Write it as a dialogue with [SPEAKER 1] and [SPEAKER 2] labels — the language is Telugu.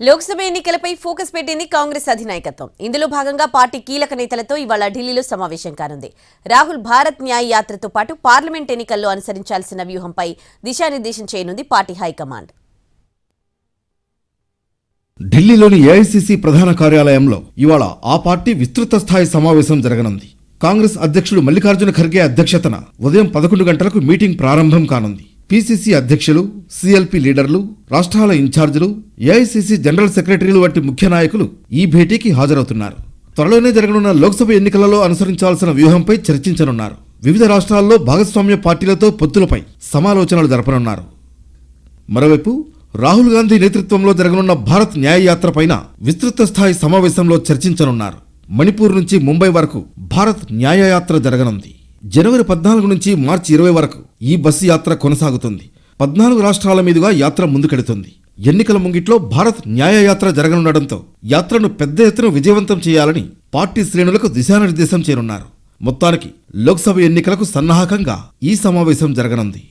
[SPEAKER 1] లోక్సభ ఎన్నికలపై ఫోకస్ పెట్టింది కాంగ్రెస్ అధినాయకత్వం. ఇందులో భాగంగా పార్టీ కీలక నేతలతో ఇవాళ ఢిల్లీలో సమావేశం కానుంది. రాహుల్ భారత్ న్యాయ యాత్రతో పాటు పార్లమెంట్ ఎన్నికల్లో అనుసరించాల్సిన వ్యూహంపై దిశానిర్దేశం చేయనుంది పార్టీ హైకమాండ్.
[SPEAKER 2] ఢిల్లీలోని ఏఐసిసి ప్రధాన కార్యాలయంలో ఇవాళ ఆ పార్టీ విస్తృత స్థాయి సమావేశం జరగనుంది. కాంగ్రెస్ అధ్యక్షుడు మల్లికార్జున ఖర్గే అధ్యక్షతన ఉదయం పదకొండు గంటలకు మీటింగ్ ప్రారంభం కానుంది. పిసిసి అధ్యక్షులు సిఎల్పి లీడర్లు రాష్ట్రాల ఇన్ఛార్జీలు ఏఐసిసి జనరల్ సెక్రటరీలు వంటి ముఖ్య నాయకులు ఈ భేటీకి హాజరవుతున్నారు. త్వరలోనే జరగనున్న లోక్సభ ఎన్నికలలో అనుసరించాల్సిన వ్యూహంపై చర్చించనున్నారు. వివిధ రాష్ట్రాల్లో భాగస్వామ్య పార్టీలతో పొత్తులపై సమాలోచనలు జరపనున్నారు. మరోవైపు రాహుల్ గాంధీ నేతృత్వంలో జరగనున్న భారత్ న్యాయ పైన విస్తృత స్థాయి సమావేశంలో చర్చించనున్నారు. మణిపూర్ నుంచి ముంబై వరకు భారత్ న్యాయయాత్ర జరగనుంది. జనవరి పద్నాలుగు నుంచి మార్చి ఇరవై వరకు ఈ బస్సు యాత్ర కొనసాగుతుంది. పద్నాలుగు రాష్ట్రాల మీదుగా యాత్ర ముందుకెడుతుంది. ఎన్నికల ముంగిట్లో భారత్ న్యాయయాత్ర జరగనుండటంతో యాత్రను పెద్ద ఎత్తున విజయవంతం చేయాలని పార్టీ శ్రేణులకు దిశానిర్దేశం చేరున్నారు మొత్తానికి లోక్సభ ఎన్నికలకు సన్నాహకంగా ఈ సమావేశం జరగనుంది.